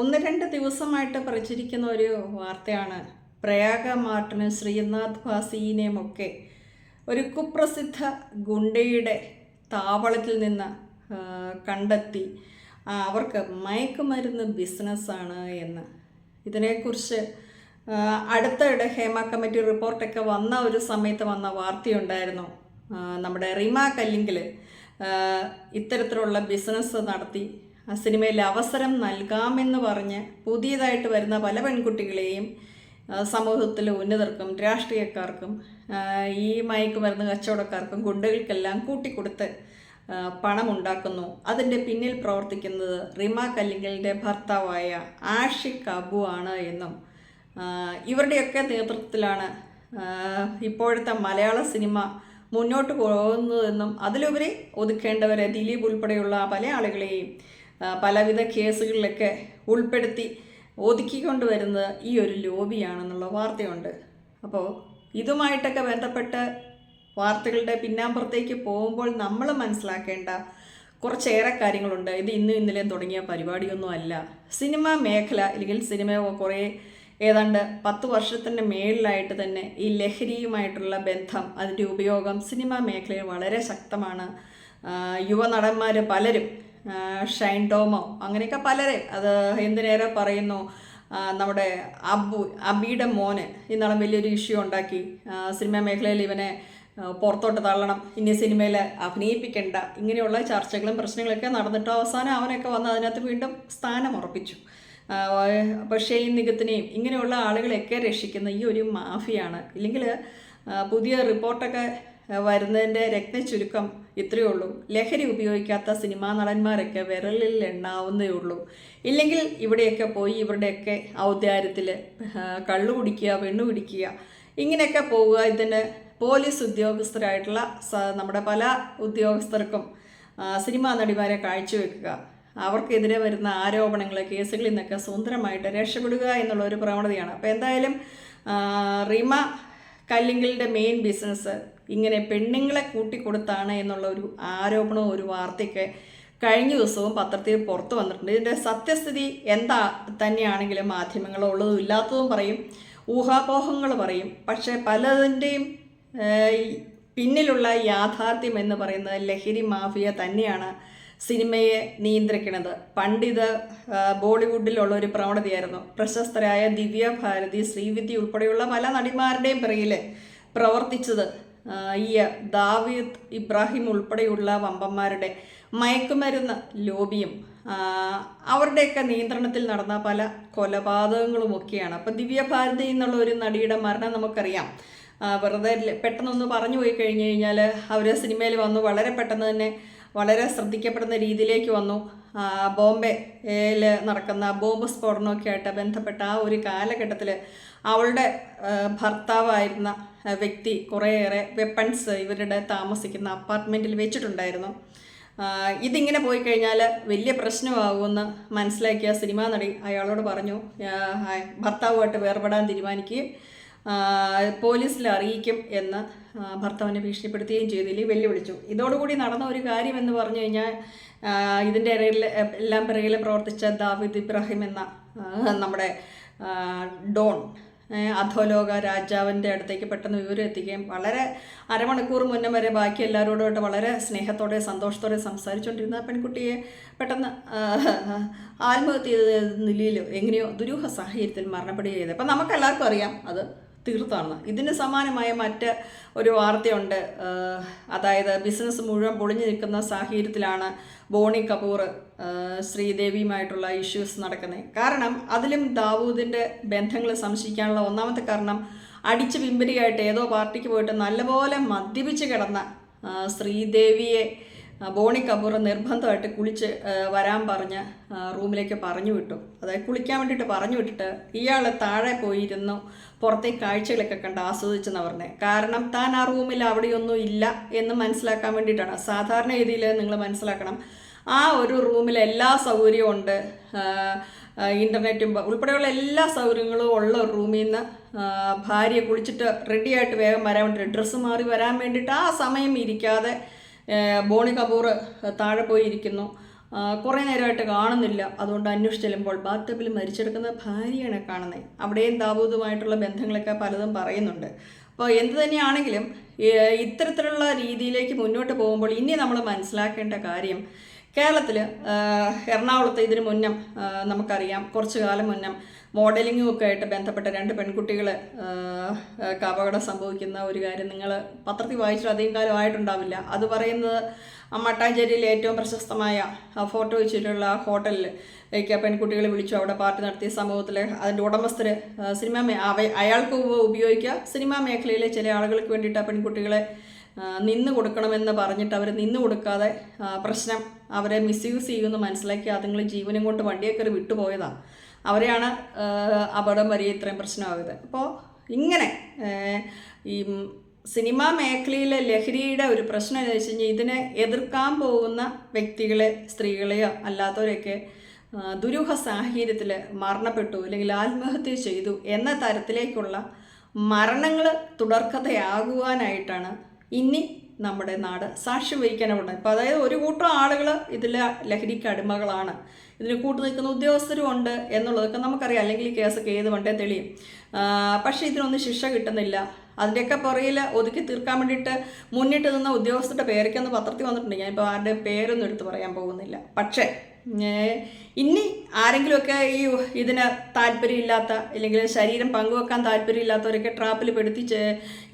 ഒന്ന് രണ്ട് ദിവസമായിട്ട് പ്രചരിക്കുന്ന ഒരു വാർത്തയാണ് പ്രയാഗ മാർട്ടിനും ശ്രീനാഥ് ഭാസിനെയുമൊക്കെ ഒരു കുപ്രസിദ്ധ ഗുണ്ടയുടെ താവളത്തിൽ നിന്ന് കണ്ടെത്തി. അവർക്ക് മയക്കുമരുന്ന് ബിസിനസ്സാണ് എന്ന്. ഇതിനെക്കുറിച്ച് അടുത്തിടെ ഹേമ കമ്മിറ്റി റിപ്പോർട്ടൊക്കെ വന്ന ഒരു സമയത്ത് വന്ന വാർത്തയുണ്ടായിരുന്നു. നമ്മുടെ റിമ കല്ലിങ്കിൽ ഇത്തരത്തിലുള്ള ബിസിനസ് നടത്തി സിനിമയിൽ അവസരം നൽകാമെന്ന് പറഞ്ഞ് പുതിയതായിട്ട് വരുന്ന പല പെൺകുട്ടികളെയും ആ, സമൂഹത്തിലെ ഉന്നതർക്കും രാഷ്ട്രീയക്കാർക്കും ഈ മയക്കുമരുന്ന് കച്ചവടക്കാർക്കും ഗുണ്ടകൾക്കെല്ലാം കൂട്ടിക്കൊടുത്ത് ആ, പണമുണ്ടാക്കുന്നു. അതിന്റെ പിന്നിൽ പ്രവർത്തിക്കുന്നത് റിമ കല്ലിങ്കലിന്റെ ഭർത്താവായ ആഷിഖ് അബു ആണ് എന്നും ഇവരുടെയൊക്കെ നേതൃത്വത്തിലാണ് ഇപ്പോഴത്തെ മലയാള സിനിമ മുന്നോട്ട് പോകുന്നതെന്നും അതിലുപരി ഒതുക്കേണ്ടവരെ ദിലീപ് ഉൾപ്പെടെയുള്ള പല ആളുകളെയും ആ, പലവിധ കേസുകളിലൊക്കെ ഉൾപ്പെടുത്തി ഒതുക്കിക്കൊണ്ട് വരുന്നത് ഈ ഒരു ലോബിയാണെന്നുള്ള വാർത്തയുണ്ട്. അപ്പോൾ ഇതുമായിട്ടൊക്കെ ബന്ധപ്പെട്ട് വാർത്തകളുടെ പിന്നാമ്പുറത്തേക്ക് പോകുമ്പോൾ നമ്മൾ മനസ്സിലാക്കേണ്ട കുറച്ചേറെ കാര്യങ്ങളുണ്ട്. ഇത് ഇന്നും ഇന്നലെയും തുടങ്ങിയ പരിപാടിയൊന്നും അല്ല. സിനിമാ മേഖല അല്ലെങ്കിൽ സിനിമ കുറേ ഏതാണ്ട് പത്ത് വർഷത്തിന്റെ മേളിലായിട്ട് തന്നെ ഈ ലഹരിയുമായിട്ടുള്ള ബന്ധം അതിന്റെ ഉപയോഗം സിനിമാ മേഖലയിൽ വളരെ ശക്തമാണ്. യുവനടന്മാർ പലരും ഷൈൻ ടോമോ അങ്ങനെയൊക്കെ പലരെ അത് എന്തിനേറെ പറയുന്നു? നമ്മുടെ അബു അബിയുടെ മോന് ഇന്നാളും വലിയൊരു ഇഷ്യൂ ഉണ്ടാക്കി. സിനിമാ മേഖലയിൽ ഇവനെ പുറത്തോട്ട് തള്ളണം. ഇനി സിനിമയിൽ അഭിനയിപ്പിക്കേണ്ട. ഇങ്ങനെയുള്ള ചർച്ചകളും പ്രശ്നങ്ങളൊക്കെ നടന്നിട്ട് അവസാനം അവനൊക്കെ വന്ന് അതിനകത്ത് വീണ്ടും സ്ഥാനം ഉറപ്പിച്ചു. പക്ഷേ ഈ നികത്തിനെയും ഇങ്ങനെയുള്ള ആളുകളെയൊക്കെ രക്ഷിക്കുന്ന ഈ ഒരു മാഫിയാണ്. ഇല്ലെങ്കിൽ പുതിയ റിപ്പോർട്ടൊക്കെ വരുന്നതിന്റെ രക്തചുരുക്കം ഇത്രയേ ഉള്ളൂ. ലഹരി ഉപയോഗിക്കാത്ത സിനിമാ നടന്മാരൊക്കെ വിരലിൽ എണ്ണാവുന്നേ ഉള്ളൂ. ഇല്ലെങ്കിൽ ഇവിടെയൊക്കെ പോയി ഇവരുടെയൊക്കെ ഔദ്യാരത്തിൽ കള്ളു കുടിക്കുക പെണ്ണു കുടിക്കുക ഇങ്ങനെയൊക്കെ പോവുക. ഇതിന് പോലീസ് ഉദ്യോഗസ്ഥരായിട്ടുള്ള നമ്മുടെ പല ഉദ്യോഗസ്ഥർക്കും സിനിമാ നടിമാരെ കാഴ്ചവെക്കുക. അവർക്കെതിരെ വരുന്ന ആരോപണങ്ങൾ കേസുകളിൽ നിന്നൊക്കെ സ്വതന്ത്രമായിട്ട് രക്ഷപ്പെടുക എന്നുള്ള ഒരു പ്രവണതയാണ്. അപ്പോൾ എന്തായാലും റിമ കല്ലിങ്കലിന്റെ മെയിൻ ബിസിനസ് ഇങ്ങനെ പെണ്ണുങ്ങളെ കൂട്ടിക്കൊടുത്താണ് എന്നുള്ള ഒരു ആരോപണവും ഒരു വാർത്തയൊക്കെ കഴിഞ്ഞ ദിവസവും പത്രത്തിൽ പുറത്തു വന്നിട്ടുണ്ട്. ഇതിന്റെ സത്യസ്ഥിതി എന്താ തന്നെയാണെങ്കിലും മാധ്യമങ്ങൾ ഉള്ളതും ഇല്ലാത്തതും പറയും ഊഹാപോഹങ്ങൾ പറയും. പക്ഷേ പലതിന്റെയും പിന്നിലുള്ള യാഥാർത്ഥ്യം എന്ന് പറയുന്നത് ലഹരി മാഫിയ തന്നെയാണ് സിനിമയെ നിയന്ത്രിക്കുന്നത്. പണ്ടിത് ബോളിവുഡിലുള്ള ഒരു പ്രവണതയായിരുന്നു. പ്രശസ്തരായ ദിവ്യ ഭാരതി ശ്രീവിദ്യ ഉൾപ്പെടെയുള്ള പല നടിമാരുടെയും പിറകിൽ പ്രവർത്തിച്ചത് ഈ ദാവീദ് ഇബ്രാഹിം ഉൾപ്പെടെയുള്ള വമ്പന്മാരുടെ മയക്കുമരുന്ന് ലോബിയും അവരുടെയൊക്കെ നിയന്ത്രണത്തിൽ നടന്ന പല കൊലപാതകങ്ങളും കൊലപാതകങ്ങളുമൊക്കെയാണ് അപ്പം ദിവ്യഭാരതി എന്നുള്ള ഒരു നടിയുടെ മരണം നമുക്കറിയാം. വെറുതെ പെട്ടെന്നൊന്ന് പറഞ്ഞു പോയി കഴിഞ്ഞു കഴിഞ്ഞാൽ അവർ സിനിമയിൽ വന്നു വളരെ പെട്ടെന്ന് തന്നെ വളരെ ശ്രദ്ധിക്കപ്പെടുന്ന രീതിയിലേക്ക് വന്നു. ബോംബെ ബോംബെയിൽ നടക്കുന്ന ബോംബ് സ്ഫോടനമൊക്കെ ആയിട്ട് ബന്ധപ്പെട്ട ആ ഒരു കാലഘട്ടത്തിൽ അവളുടെ ഭർത്താവായിരുന്ന വ്യക്തി കുറേയേറെ വെപ്പൺസ് ഇവരുടെ താമസിക്കുന്ന അപ്പാർട്ട്മെന്റിൽ വെച്ചിട്ടുണ്ടായിരുന്നു. ഇതിങ്ങനെ പോയി കഴിഞ്ഞാൽ വലിയ പ്രശ്നമാകുമെന്ന് മനസ്സിലാക്കിയ സിനിമാ നടി അയാളോട് പറഞ്ഞു. ഭർത്താവുമായിട്ട് വേർപെടാൻ തീരുമാനിക്കുകയും പോലീസിൽ അറിയിക്കും എന്ന് ഭർത്താവിനെ ഭീഷണിപ്പെടുത്തുകയും ചെയ്തു ഇല്ലെങ്കിൽ വെല്ലുവിളിച്ചു. ഇതോടുകൂടി നടന്ന ഒരു കാര്യം എന്ന് പറഞ്ഞു കഴിഞ്ഞാൽ ഇതിന്റെ ഇടയിൽ എല്ലാം പിറകിൽ പ്രവർത്തിച്ച ദാവിദ് ഇബ്രാഹിം എന്ന നമ്മുടെ ഡോൺ അധോലോക രാജാവിന്റെ അടുത്തേക്ക് പെട്ടെന്ന് വിവരം എത്തിക്കുകയും വളരെ അരമണിക്കൂർ മുന്നേ വരെ ബാക്കി എല്ലാവരോടുമായിട്ട് വളരെ സ്നേഹത്തോടെ സന്തോഷത്തോടെ സംസാരിച്ചുകൊണ്ടിരുന്ന പെൺകുട്ടിയെ പെട്ടെന്ന് ആത്മഹത്യ നിലയിൽ എങ്ങനെയോ ദുരൂഹ സാഹചര്യത്തിൽ മരണപ്പെടുകയും ചെയ്തത്. അപ്പം നമുക്കെല്ലാവർക്കും അറിയാം അത്. തീർത്താണ് ഇതിന് സമാനമായ മറ്റ് ഒരു വാർത്തയുണ്ട്. അതായത് ബിസിനസ് മുഴുവൻ പൊളിഞ്ഞു നിൽക്കുന്ന സാഹചര്യത്തിലാണ് ബോണി കപൂർ ശ്രീദേവിയുമായിട്ടുള്ള ഇഷ്യൂസ് നടക്കുന്നത്. കാരണം അതിലും ദാവൂദിന്റെ ബന്ധങ്ങൾ സംശയിക്കാനുള്ള ഒന്നാമത്തെ കാരണം അടിച്ച് പിമ്പരിയായിട്ട് ഏതോ പാർട്ടിക്ക് പോയിട്ട് നല്ലപോലെ മദ്യപിച്ച് കിടന്ന ശ്രീദേവിയെ ബോണി കപൂർ നിർബന്ധമായിട്ട് കുളിച്ച് വരാൻ പറഞ്ഞ് റൂമിലേക്ക് പറഞ്ഞു വിട്ടു. അതായത് കുളിക്കാൻ വേണ്ടിയിട്ട് പറഞ്ഞു വിട്ടിട്ട് ഇയാൾ താഴെ പോയിരുന്നു പുറത്തെ കാഴ്ചകളൊക്കെ കണ്ട് ആസ്വദിച്ചെന്ന് പറഞ്ഞത് കാരണം താൻ ആ റൂമിൽ അവിടെയൊന്നും ഇല്ല എന്ന് മനസ്സിലാക്കാൻ വേണ്ടിയിട്ടാണ്. സാധാരണ രീതിയിൽ നിങ്ങൾ മനസ്സിലാക്കണം ആ ഒരു റൂമിൽ എല്ലാ സൗകര്യവും ഉണ്ട്. ഇന്റർനെറ്റും ഉൾപ്പെടെയുള്ള എല്ലാ സൗകര്യങ്ങളും ഉള്ള ഒരു റൂമിൽ നിന്ന് ഭാര്യയെ ഭാര്യ കുളിച്ചിട്ട് റെഡിയായിട്ട് വേഗം വരാൻ വേണ്ടിയിട്ട് ഡ്രസ്സ് മാറി വരാൻ വേണ്ടിയിട്ട് ആ സമയം ഇരിക്കാതെ ബോണി കപൂർ താഴെ പോയിരിക്കുന്നു. കുറേ നേരമായിട്ട് കാണുന്നില്ല. അതുകൊണ്ട് അന്വേഷിച്ച് ചെല്ലുമ്പോൾ ബാത്തബിൽ മരിച്ചെടുക്കുന്ന ഭാര്യയാണ് കാണുന്നത്. അവിടെയും ദാവൂദുമായിട്ടുള്ള ബന്ധങ്ങളൊക്കെ പലതും പറയുന്നുണ്ട്. അപ്പോൾ എന്ത് തന്നെയാണെങ്കിലും ഇത്തരത്തിലുള്ള രീതിയിലേക്ക് മുന്നോട്ട് പോകുമ്പോൾ ഇനി നമ്മൾ മനസ്സിലാക്കേണ്ട കാര്യം കേരളത്തിൽ എറണാകുളത്ത് ഇതിന് മുന്നം നമുക്കറിയാം കുറച്ചു കാലം മുന്നം മോഡലിങ്ങും ഒക്കെ ആയിട്ട് ബന്ധപ്പെട്ട രണ്ട് പെൺകുട്ടികൾ അപകടം സംഭവിക്കുന്ന ഒരു കാര്യം നിങ്ങൾ പത്രത്തിൽ വായിച്ചിട്ട് അധികം കാലം ആയിട്ടുണ്ടാവില്ല. അത് പറയുന്നത് മട്ടാഞ്ചേരിയിലെ ഏറ്റവും പ്രശസ്തമായ ഫോട്ടോ വെച്ചിട്ടുള്ള ഹോട്ടലിൽ ആ പെൺകുട്ടികളെ വിളിച്ചു അവിടെ പാർട്ടി നടത്തിയ സമൂഹത്തിലെ അതിന്റെ ഉടമസ്ഥർ സിനിമ അയാൾക്ക് ഉപയോഗിക്കുക. സിനിമാ മേഖലയിലെ ചില ആളുകൾക്ക് വേണ്ടിയിട്ട് ആ പെൺകുട്ടികളെ നിന്ന് കൊടുക്കണമെന്ന് പറഞ്ഞിട്ട് അവർ നിന്ന് കൊടുക്കാതെ പ്രശ്നം അവരെ മിസ്യൂസ് ചെയ്യുമെന്ന് മനസ്സിലാക്കി അതുങ്ങൾ ജീവനും കൊണ്ട് വണ്ടിയൊക്കെ വിട്ടുപോയതാണ് അവരെയാണ് അപകടം വരെ ഇത്രയും പ്രശ്നമാകുന്നത് അപ്പോൾ ഇങ്ങനെ ഈ സിനിമാ മേഖലയിലെ ലഹരിയുടെ ഒരു പ്രശ്നം എന്ന് വെച്ച് കഴിഞ്ഞാൽ ഇതിനെ എതിർക്കാൻ പോകുന്ന വ്യക്തികളെ സ്ത്രീകളെയോ അല്ലാത്തവരെയൊക്കെ ദുരൂഹ സാഹചര്യത്തിൽ മരണപ്പെട്ടു അല്ലെങ്കിൽ ആത്മഹത്യ ചെയ്തു എന്ന തരത്തിലേക്കുള്ള മരണങ്ങൾ തുടർക്കഥയാകുവാനായിട്ടാണ് ഇനി നമ്മുടെ നാട് സാക്ഷ്യം വഹിക്കാനുണ്ട്. ഇപ്പോൾ അതായത് ഒരു കൂട്ടം ആളുകൾ ഇതിൽ ലഹരിക്ക് അടിമകളാണ്. ഇതിന് കൂട്ടു നിൽക്കുന്ന ഉദ്യോഗസ്ഥരും ഉണ്ട് എന്നുള്ളതൊക്കെ നമുക്കറിയാം. അല്ലെങ്കിൽ ഈ കേസൊക്കെ ഏത് വണ്ടേ തെളിയും. പക്ഷേ ഇതിനൊന്നും ശിക്ഷ കിട്ടുന്നില്ല. അതിന്റെയൊക്കെ പുറകിൽ ഒതുക്കി തീർക്കാൻ വേണ്ടിയിട്ട് മുന്നിട്ട് നിന്ന ഉദ്യോഗസ്ഥരുടെ പേരൊക്കെ ഒന്ന് പത്രത്തിൽ വന്നിട്ടുണ്ട്. ഞാനിപ്പോൾ ആരുടെ പേരൊന്നും എടുത്ത് പറയാൻ പോകുന്നില്ല. പക്ഷേ ഇനി ആരെങ്കിലുമൊക്കെ ഈ ഇതിന് താല്പര്യമില്ലാത്ത അല്ലെങ്കിൽ ശരീരം പങ്കുവെക്കാൻ താല്പര്യമില്ലാത്തവരൊക്കെ ട്രാപ്പിൽ പെടുത്തി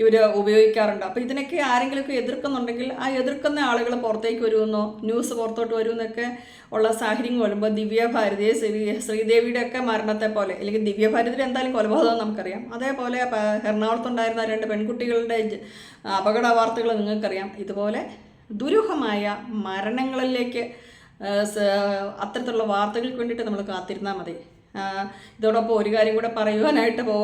ഇവർ ഉപയോഗിക്കാറുണ്ട്. അപ്പോൾ ഇതിനൊക്കെ ആരെങ്കിലുമൊക്കെ എതിർക്കുന്നുണ്ടെങ്കിൽ ആ എതിർക്കുന്ന ആളുകൾ പുറത്തേക്ക് വരുമെന്നോ ന്യൂസ് പുറത്തോട്ട് വരുമെന്നൊക്കെ ഉള്ള സാഹചര്യം വരുമ്പോൾ ദിവ്യ ഭാരതിയെ ശ്രീ ശ്രീദേവിയുടെ ഒക്കെ മരണത്തെ പോലെ അല്ലെങ്കിൽ ദിവ്യ ഭാരതി എന്തായാലും കൊലപാതകം നമുക്കറിയാം. അതേപോലെ എറണാകുളത്തുണ്ടായിരുന്ന രണ്ട് പെൺകുട്ടികളുടെ അപകട വാർത്തകൾ നിങ്ങൾക്കറിയാം. ഇതുപോലെ ദുരൂഹമായ മരണങ്ങളിലേക്ക് അത്തരത്തിലുള്ള വാർത്തകൾക്ക് വേണ്ടിയിട്ട് നമ്മൾ കാത്തിരുന്നാൽ മതി. ഇതോടൊപ്പം ഒരു കാര്യം കൂടെ പറയുവാനായിട്ട് പോ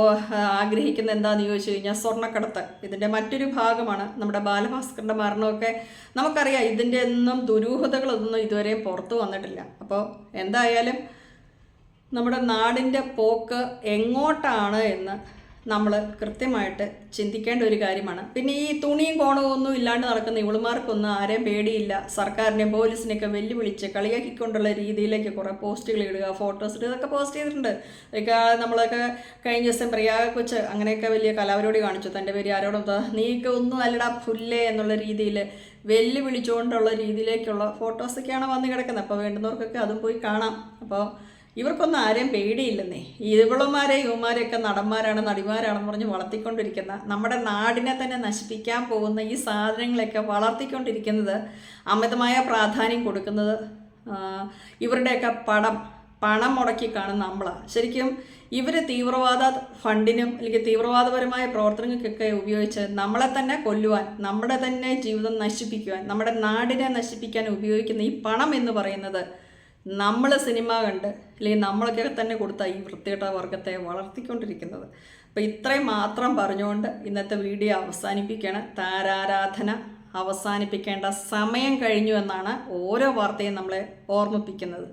ആഗ്രഹിക്കുന്ന എന്താണെന്ന് ചോദിച്ചു കഴിഞ്ഞാൽ സ്വർണക്കടത്ത്. ഇതിന്റെ മറ്റൊരു ഭാഗമാണ് നമ്മുടെ ബാലഭാസ്കറിന്റെ മരണമൊക്കെ നമുക്കറിയാം. ഇതിന്റെ ഒന്നും ദുരൂഹതകളൊന്നും ഇതുവരെയും പുറത്തു വന്നിട്ടില്ല. അപ്പോൾ എന്തായാലും നമ്മുടെ നാടിന്റെ പോക്ക് എങ്ങോട്ടാണ് എന്ന് നമ്മൾ കൃത്യമായിട്ട് ചിന്തിക്കേണ്ട ഒരു കാര്യമാണ്. പിന്നെ ഈ തുണിയും കോണവും ഒന്നും ഇല്ലാണ്ട് നടക്കുന്ന ഇവളുമാർക്കൊന്നും ആരെയും പേടിയില്ല. സർക്കാരിനെ പോലീസിനെയൊക്കെ വെല്ലുവിളിച്ച് കളിയാക്കിക്കൊണ്ടുള്ള രീതിയിലേക്ക് കുറേ പോസ്റ്റുകൾ ഇടുക ഫോട്ടോസ് ഇടുക ഇതൊക്കെ പോസ്റ്റ് ചെയ്തിട്ടുണ്ട്. ഇതൊക്കെ നമ്മളൊക്കെ കഴിഞ്ഞ ദിവസം പ്രിയാ കൊച്ച് അങ്ങനെയൊക്കെ വലിയ കലാപരിപാടി കാണിച്ചു. തന്റെ പേര് ആരോടും നീക്ക് ഒന്നും അല്ലടാ പുല്ലേ എന്നുള്ള രീതിയിൽ വെല്ലുവിളിച്ചുകൊണ്ടുള്ള രീതിയിലേക്കുള്ള ഫോട്ടോസൊക്കെയാണ് വന്ന് കിടക്കുന്നത്. അപ്പോൾ വേണ്ടുന്നവർക്കൊക്കെ അതും പോയി കാണാം. അപ്പോൾ ഇവർക്കൊന്നും ആരെയും പേടിയില്ലെന്നേ. ഇവളന്മാരെ യുവമാരെയൊക്കെ നടന്മാരാണ് നടിമാരാണെന്ന് പറഞ്ഞ് വളർത്തിക്കൊണ്ടിരിക്കുന്ന നമ്മുടെ നാടിനെ തന്നെ നശിപ്പിക്കാൻ പോകുന്ന ഈ സാധനങ്ങളെയൊക്കെ വളർത്തിക്കൊണ്ടിരിക്കുന്നത് അമിതമായ പ്രാധാന്യം കൊടുക്കുന്നത് ഇവരുടെയൊക്കെ പടം പണം മുടക്കി കാണുന്ന നമ്മളാണ് ശരിക്കും ഇവർ തീവ്രവാദ ഫണ്ടിനും അല്ലെങ്കിൽ തീവ്രവാദപരമായ പ്രവർത്തനങ്ങൾക്കൊക്കെ ഉപയോഗിച്ച് നമ്മളെ തന്നെ കൊല്ലുവാൻ നമ്മുടെ തന്നെ ജീവിതം നശിപ്പിക്കുവാൻ നമ്മുടെ നാടിനെ നശിപ്പിക്കാൻ ഉപയോഗിക്കുന്ന ഈ പണം എന്ന് പറയുന്നത് നമ്മൾ സിനിമ കണ്ട് അല്ലെങ്കിൽ നമ്മളൊക്കെ തന്നെ കൊടുത്ത ഈ വൃത്തികെട്ട വർഗത്തെ വളർത്തിക്കൊണ്ടിരിക്കുന്നത്. അപ്പോൾ ഇത്രയും മാത്രം പറഞ്ഞുകൊണ്ട് ഇന്നത്തെ വീഡിയോ അവസാനിപ്പിക്കുകയാണ്. താരാരാധന അവസാനിപ്പിക്കേണ്ട സമയം കഴിഞ്ഞു എന്നാണ് ഓരോ വാർത്തയും നമ്മളെ ഓർമ്മിപ്പിക്കുന്നത്.